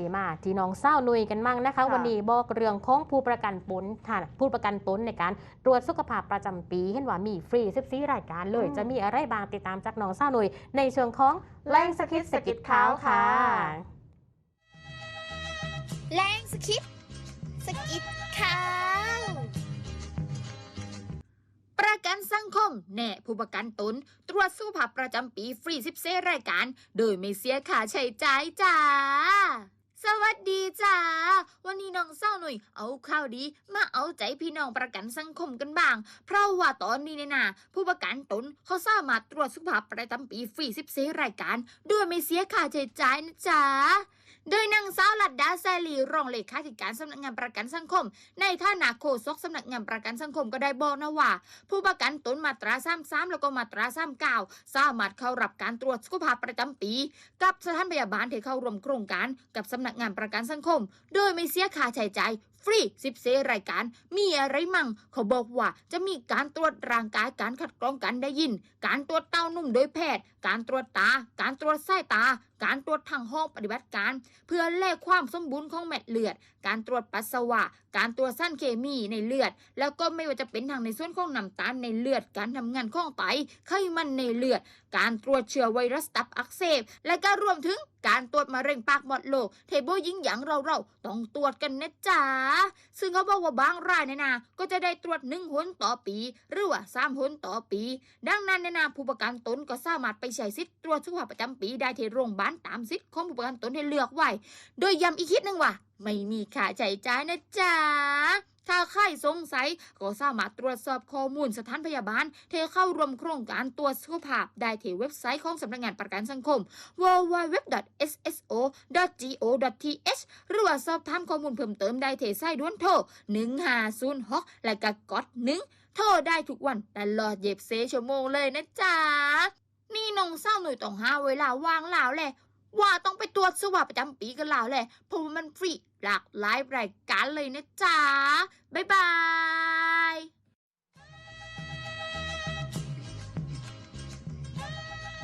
ดีมาที่น้องเศร้าหนุยกันมั่งนะคะค่ะวันนี้บอกเรื่องของผู้ประกันตนค่ะผู้ประกันตนในการตรวจสุขภาพประจำปีเห็นว่ามีฟรี14รายการเลยอืมจะมีอะไรบ้างติดตามจากน้องเศร้าหนุยในเชิงของแรงสกิดสกิดขาวค่ะแรงสกิปสกิดข่าวประกันสังคมแน่ผู้ประกันตน ตรวจสุขภาพประจำปีฟรี10เซรายการ โดยไม่เสียค่าใช้จ่ายจ้า สวัสดีจ้า วันนี้น้องเศร้าหน่อย เอาข้าวดี มาเอาใจพี่น้องประกันสังคมกันบ้าง เพราะว่าตอนนี้เนี่ยนะผู้ประกันตนเขาสามารถตรวจสุขภาพประจำปีฟรีสิบเซรายการ ด้วยไม่เสียค่าใช้จ่ายนะจ๊ะ โดยนางสาวลัดดาแซลีรองเลขาธิการสำนักงานประกันสังคม ในฐานะโฆษกสำนักงานประกันสังคมก็ได้บอกนะว่า ผู้ประกันตนมาตรา33แล้วก็มาตรา39สามารถเข้ารับการตรวจสุขภาพประจำปี กับสถานพยาบาลที่เข้าร่วมโครงการกับสำนักงานประกันสังคม โดยไม่เสียค่าใช้จ่าย ฟรี10เซรายการ มีอะไรมั่งเขาบอกว่าจะมีการตรวจร่างกายการคัดกรองการได้ยิน การตรวจเต้านมโดยแพทย์ การตรวจตา การตรวจสายตา การตรวจทางห้องปฏิบัติการ เพื่อแลกความสมบูรณ์ของเม็ดเลือด การตรวจปัสสาวะ การตรวจสารเคมีในเลือด แล้วก็ไม่ว่าจะเป็นทางในส่วนของน้ำตาลในเลือด การทำงานของไตไขมันในเลือด การตรวจเชื้อไวรัสตับอักเสบ และก็รวมถึงการตรวจมะเร็งปากมดโลกเทโบยิ่งอย่างเราเราๆต้องตรวจกันนะจ๊ะซึ่งเขาบอกว่าบางรายเนี่ยนะก็จะได้ตรวจหนึ่งหนต่อปี หรือว่าสามหนต่อปี ดังนั้นเนี่ยนะผู้ประกันตนก็สามารถไปใช้สิทธิ์ตรวจสุขภาพประจำปีได้ที่โรงพยาบาลตามสิทธิ์ของผู้ประกันตนที่เลือกไว้ โดยย้ำอีกคิดหนึ่งว่า ไม่มีค่าใช้จ่ายนะจ๊ะ ถ้าใครสงสัยก็สามารถตรวจสอบข้อมูลสถานพยาบาลเทเข้าร่วมโครงการตรวจสุขภาพได้ที่เว็บไซต์ของสำนักงานประกันสังคม www.sso.go.th หรือว่าสอบถามข้อมูลเพิ่มเติมได้ที่สายด่วนโทร1506และก็กดหนึ่งโทรได้ทุกวันตลอดเย็บเซชั่วโมงเลยนะจ๊ะนี่น้องเศร้าหน่อยต้องหาเวลาว่างแล้วแหละ ว่าต้องไปตรวจสวัสดประจำปีกันแล้วแหละเพราะว่ามันฟรีหลากหลายรายการเลยนะจ๊ะ บ๊ายบาย